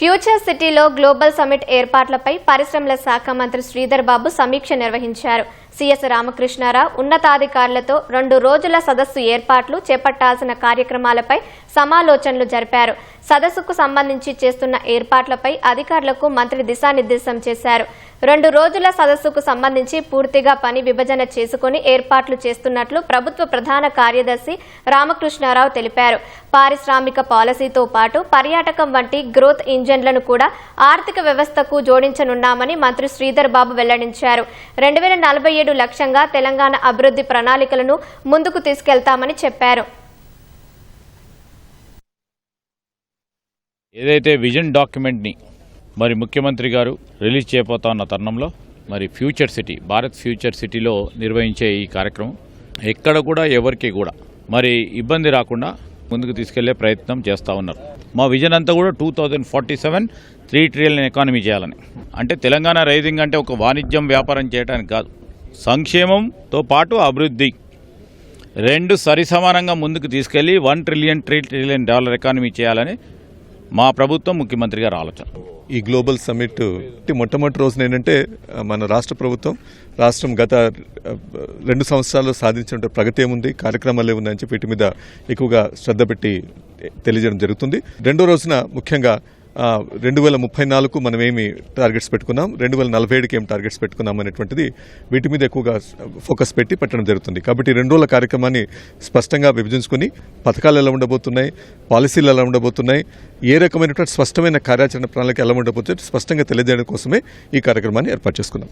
Future సిటీలో global summit ఏర్పాట్లపై పరిశ్రమల శాఖ మంత్రి శ్రీధర్ బాబు సమీక్ష నిర్వహించారు. సిఎస్ రామకృష్ణారావు ఉన్నతాధికారులతో రెండు రోజుల సదస్సు ఏర్పాట్లు చేపట్టాల్సిన కార్యక్రమాలపై సమాలోచనలు జరిపారు. సదస్సుకు సంబంధించి చేస్తున్న ఏర్పాట్లపై అధికారులకు మంత్రి దిశానిర్దేశం చేశారు. రెండు రోజుల సదస్సుకు సంబంధించి పూర్తిగా పని విభజన చేసుకుని ఏర్పాట్లు చేస్తున్నట్లు ప్రభుత్వ ప్రధాన కార్యదర్శి రామకృష్ణారావు తెలిపారు. పారిశ్రామిక పాలసీతో పాటు పర్యాటకం వంటి గ్రోత్ ఇంజన్లను కూడా ఆర్థిక వ్యవస్థకు జోడించనున్నామని మంత్రి శ్రీధర్ బాబు వెల్లడించారు. రెండు వేల నలభై పదిహేడు లక్ష్యంగా తెలంగాణ అభివృద్ధి ప్రణాళికలను ముందుకు తీసుకెళ్తామని చెప్పారు. ఏదైతే విజన్ డాక్యుమెంట్ని మరి ముఖ్యమంత్రి గారు రిలీజ్ చేయబోతా ఉన్న తరుణంలో మరి ఫ్యూచర్ సిటీ భారత్ ఫ్యూచర్ సిటీలో నిర్వహించే ఈ కార్యక్రమం ఎక్కడ కూడా ఎవరికి కూడా మరి ఇబ్బంది రాకుండా ముందుకు తీసుకెళ్ళే ప్రయత్నం చేస్తూ ఉన్నారు. మా విజన్ అంతా కూడా two thousand forty seven three trillion economy చేయాలని. అంటే తెలంగాణ రైజింగ్ అంటే ఒక వాణిజ్యం వ్యాపారం చేయడానికి కాదు. సంక్షేమంతో పాటు అభివృద్ధి. రెండు సరిసమానంగా ముందుకు తీసుకెళ్ళి one trillion three trillion dollar economy చేయాలని మా ప్రభుత్వం ముఖ్యమంత్రి గారు ఆలోచన. ఈ గ్లోబల్ సమ్మిట్ మొట్టమొదటి రోజున ఏంటంటే మన రాష్ట్ర ప్రభుత్వం రాష్ట్రం గత రెండు సంవత్సరాల్లో సాధించిన ప్రగతి ఏముంది కార్యక్రమాలు ఏముంది అని చెప్పి వీటి మీద ఎక్కువగా శ్రద్ధ పెట్టి తెలియజేయడం జరుగుతుంది. రెండో రోజున ముఖ్యంగా రెండు వేల ముప్పై నాలుగు మనం ఏమి టార్గెట్స్ పెట్టుకున్నాం రెండు వేల నలభై ఏడుకి ఏం టార్గెట్స్ పెట్టుకున్నాం అనేటువంటిది వీటి మీద ఎక్కువగా ఫోకస్ పెట్టి పెట్టడం జరుగుతుంది. కాబట్టి రెండు రోజుల కార్యక్రమాన్ని స్పష్టంగా విభజించుకుని పథకాలు ఎలా ఉండబోతున్నాయి పాలసీలు ఎలా ఉండబోతున్నాయి ఏ రకమైనటువంటి స్పష్టమైన కార్యాచరణ ప్రణాళిక ఎలా ఉండబోతుంది స్పష్టంగా తెలియజేయడం కోసమే ఈ కార్యక్రమాన్ని ఏర్పాటు చేసుకున్నాం.